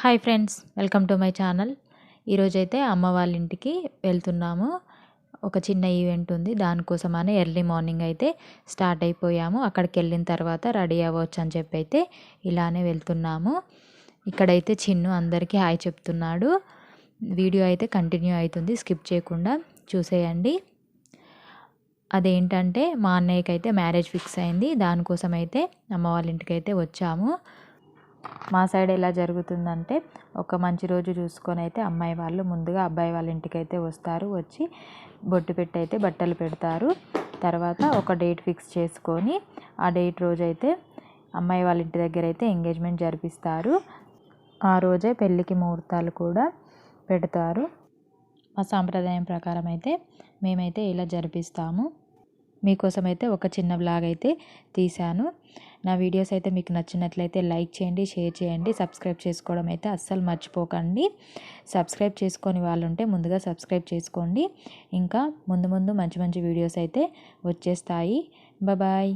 Hi friends welcome to my channel. ఈరోజైతే అమ్మ వాళ్ళ ఇంటికి వెళ్తున్నాము. ఒక చిన్న ఈవెంట్ ఉంది దానికోసమని ఎర్లీ మార్నింగ్ అయితే స్టార్ట్ అయిపోయాము. అక్కడికి వెళ్ళిన తర్వాత రెడీ అవ్వచ్చు అని చెప్పి అయితే ఇలానే వెళ్తున్నాము. ఇక్కడైతే చిన్ను అందరికీ హాయ్ చెప్తున్నాడు. వీడియో అయితే కంటిన్యూ అవుతుంది స్కిప్ చేయకుండా చూసేయండి. అదేంటంటే మా అన్నయ్యకి అయితే మ్యారేజ్ ఫిక్స్ అయింది దానికోసం అయితే అమ్మ వాళ్ళ ఇంటికి అయితే వచ్చాము. మా సైడ్ ఎలా జరుగుతుందంటే ఒక మంచి రోజు చూసుకొని అయితే అమ్మాయి వాళ్ళు ముందుగా అబ్బాయి వాళ్ళ ఇంటికి అయితే వస్తారు వచ్చి బొట్టు పెట్టి అయితే బట్టలు పెడతారు. తర్వాత ఒక డేట్ ఫిక్స్ చేసుకొని ఆ డేట్ రోజు అయితే అమ్మాయి వాళ్ళ ఇంటి దగ్గర అయితే ఎంగేజ్మెంట్ జరిపిస్తారు. ఆ రోజే పెళ్ళికి ముహూర్తాలు కూడా పెడతారు. మా సాంప్రదాయం ప్రకారం అయితే మేమైతే ఇలా జరిపిస్తాము. మీకోసం అయితే ఒక చిన్న బ్లాగ్ అయితే తీశాను. నా వీడియోస్ అయితే మీకు నచ్చినట్లయితే లైక్ చేయండి షేర్ చేయండి సబ్స్క్రైబ్ చేసుకోవడం అయితే అస్సలు మర్చిపోకండి. సబ్స్క్రైబ్ చేసుకొని వాళ్ళు ఉంటే ముందుగా సబ్స్క్రైబ్ చేసుకోండి. ఇంకా ముందు ముందు మంచి మంచి వీడియోస్ అయితే వచ్చేస్తాయి. Bye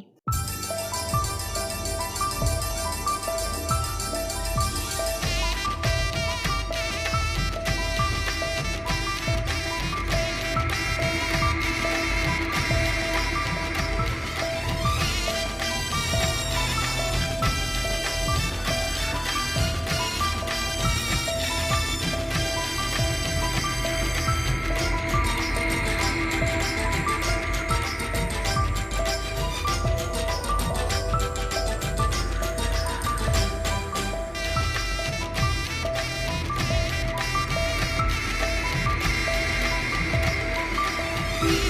You.